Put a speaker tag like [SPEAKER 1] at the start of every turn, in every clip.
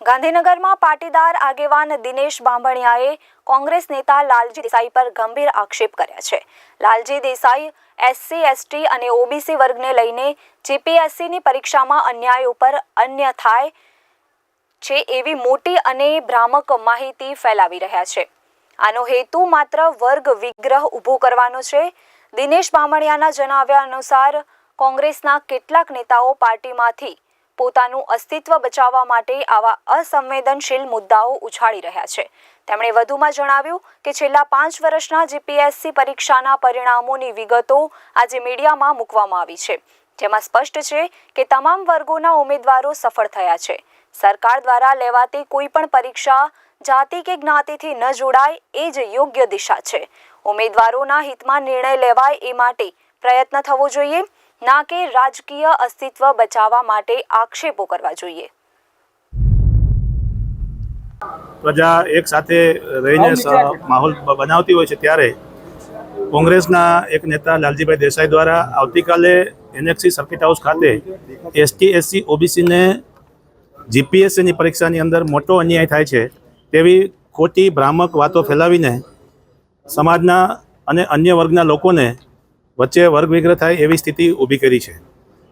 [SPEAKER 1] ગાંધીનગરમાં પાટીદાર આગેવાન દિનેશ બાંભણિયાએ કોંગ્રેસ નેતા લાલજી દેસાઈ પર ગંભીર આક્ષેપ કર્યા છે. લાલજી દેસાઈ, એસસી, એસટી અને ઓબીસી વર્ગને લઈને જીપીએસસીની પરીક્ષામાં અન્યાય ઉપર અન્ય થાય છે એવી મોટી અને ભ્રામક માહિતી ફેલાવી રહ્યા છે. આનો હેતુ માત્ર વર્ગ વિગ્રહ ઊભો કરવાનો છે. દિનેશ બામણિયાના જણાવ્યા અનુસાર, કોંગ્રેસના કેટલાક નેતાઓ પાર્ટીમાંથી પોતાનું અસ્તિત્વ બચાવવા માટે આવા અસંવેદનશીલ મુદ્દાઓ ઉછાળી રહ્યા છે. તેમણે વધુમાં જણાવ્યું કે છેલ્લા પાંચ વર્ષના જીપીએસસી પરીક્ષાના પરિણામોની વિગતો આજે મીડિયામાં મૂકવામાં આવી છે. જેમાં સ્પષ્ટ છે કે તમામ વર્ગોના ઉમેદવારો સફળ થયા છે. સરકાર દ્વારા લેવાતી કોઈ પણ પરીક્ષા જાતિ કે જ્ઞાતિથી ન જોડાય એ જ યોગ્ય દિશા છે. ઉમેદવારોના હિતમાં નિર્ણય લેવાય એ માટે પ્રયત્ન થવો જોઈએ ના કે રાજકીય અસ્તિત્વ બચાવવા માટે આક્ષેપો કરવા જોઈએ.
[SPEAKER 2] પ્રજા એક સાથે રહીને માહોલ બનાવતી હોય છે ત્યારે કોંગ્રેસના એક નેતા લાલજીભાઈ દેસાઈ દ્વારા આવતીકાલે એનએક્સી સર્કિટ હાઉસ ખાતે એસટી એસસી ઓબીસીને જીપીએસસીની પરીક્ષાની અંદર મોટો અન્યાય થાય છે તેવી ખોટી ભ્રામક વાતો ફેલાવીને સમાજના અને અન્ય વર્ગના લોકોને વચ્ચે વર્ગ વિગ્રહ થાય એવી સ્થિતિ ઊભી કરી છે.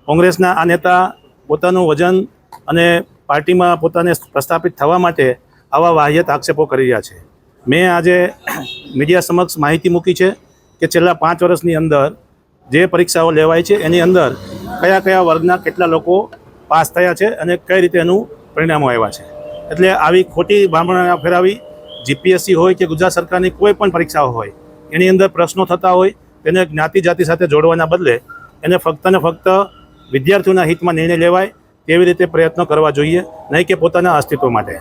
[SPEAKER 2] કોંગ્રેસના આ નેતા પોતાનું વજન અને પાર્ટીમાં પોતાને પ્રસ્થાપિત થવા માટે આવા વાહ્યત આક્ષેપો કરી રહ્યા છે. મેં આજે મીડિયા સમક્ષ માહિતી મૂકી છે કે છેલ્લા પાંચ વર્ષની અંદર જે પરીક્ષાઓ લેવાય છે એની અંદર કયા કયા વર્ગના કેટલા લોકો પાસ થયા છે અને કઈ રીતે એનું પરિણામો આવ્યા છે. એટલે આવી ખોટી ભામણા ફેરાવી, જીપીએસસી હોય કે ગુજરાત સરકારની કોઈ પણ પરીક્ષાઓ હોય, એની અંદર પ્રશ્નો થતા હોય તેને જ્ઞાતિ જાતિ સાથે જોડવાના બદલે એને ફક્ત ને ફક્ત વિદ્યાર્થીઓના હિતમાં નિર્ણય લેવાય તેવી રીતે પ્રયત્નો કરવા જોઈએ, નહીં કે પોતાના અસ્તિત્વ માટે.